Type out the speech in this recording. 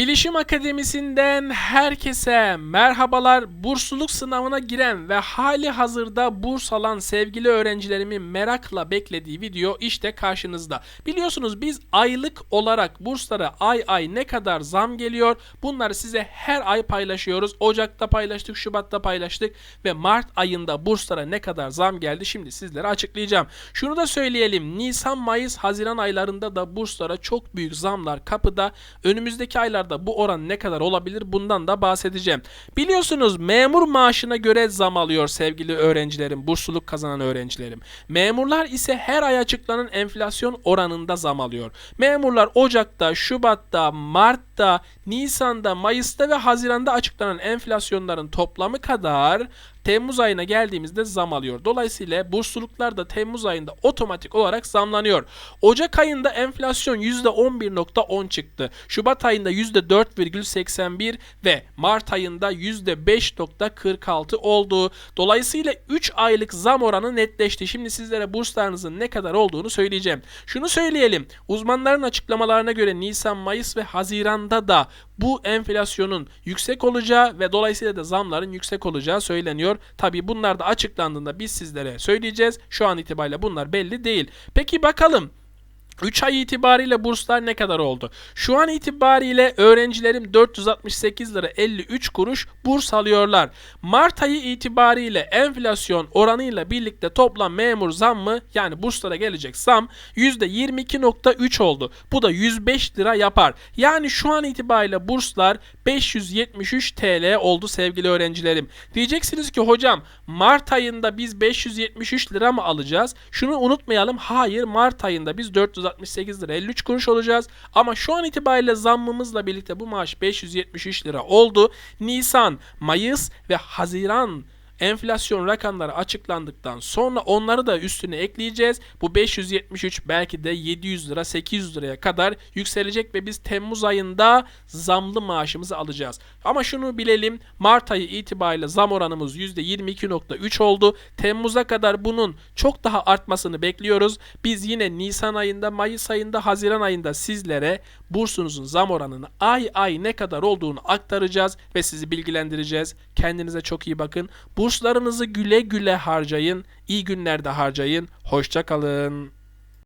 Bilişim Akademisi'nden herkese merhabalar. Bursluluk sınavına giren ve hali hazırda burs alan sevgili öğrencilerimin merakla beklediği video işte karşınızda. Biliyorsunuz biz aylık olarak burslara ay ay ne kadar zam geliyor bunları size her ay paylaşıyoruz. Ocak'ta paylaştık, Şubat'ta paylaştık ve Mart ayında burslara ne kadar zam geldi şimdi sizlere açıklayacağım. Şunu da söyleyelim. Nisan, Mayıs, Haziran aylarında da burslara çok büyük zamlar kapıda. Önümüzdeki aylarda bu oran ne kadar olabilir bundan da bahsedeceğim. Biliyorsunuz memur maaşına göre zam alıyor sevgili öğrencilerim, bursluluk kazanan öğrencilerim. Memurlar ise her ay açıklanan enflasyon oranında zam alıyor. Memurlar Ocak'ta, Şubat'ta, Mart'ta, Nisan'da, Mayıs'ta ve Haziran'da açıklanan enflasyonların toplamı kadar Temmuz ayına geldiğimizde zam alıyor. Dolayısıyla bursluluklar da Temmuz ayında otomatik olarak zamlanıyor. Ocak ayında enflasyon %11.10 çıktı. Şubat ayında %4,81 ve Mart ayında %5.46 oldu. Dolayısıyla 3 aylık zam oranı netleşti. Şimdi sizlere burslarınızın ne kadar olduğunu söyleyeceğim. Şunu söyleyelim. Uzmanların açıklamalarına göre Nisan, Mayıs ve Haziran'da da bu enflasyonun yüksek olacağı ve dolayısıyla da zamların yüksek olacağı söyleniyor. Tabi bunlar da açıklandığında biz sizlere söyleyeceğiz. Şu an itibariyle bunlar belli değil. Peki bakalım 3 ay itibariyle burslar ne kadar oldu? Şu an itibariyle öğrencilerim 468 lira 53 kuruş burs alıyorlar. Mart ayı itibariyle enflasyon oranıyla birlikte toplam memur zammı yani burslara gelecek zam %22.3 oldu. Bu da 105 lira yapar. Yani şu an itibariyle burslar 573 TL oldu sevgili öğrencilerim. Diyeceksiniz ki hocam Mart ayında biz 573 lira mı alacağız? Şunu unutmayalım. Hayır Mart ayında biz 468 lira 53 kuruş olacağız. Ama şu an itibariyle zammımızla birlikte bu maaş 573 lira oldu. Nisan, Mayıs ve Haziran enflasyon rakamları açıklandıktan sonra onları da üstüne ekleyeceğiz. Bu 573 belki de 700 lira 800 liraya kadar yükselecek ve biz Temmuz ayında zamlı maaşımızı alacağız. Ama şunu bilelim Mart ayı itibariyle zam oranımız %22.3 oldu. Temmuz'a kadar bunun çok daha artmasını bekliyoruz. Biz yine Nisan ayında, Mayıs ayında, Haziran ayında sizlere bursunuzun zam oranını ay ay ne kadar olduğunu aktaracağız ve sizi bilgilendireceğiz. Kendinize çok iyi bakın. Burslarınızı güle güle harcayın. İyi günlerde harcayın. Hoşça kalın.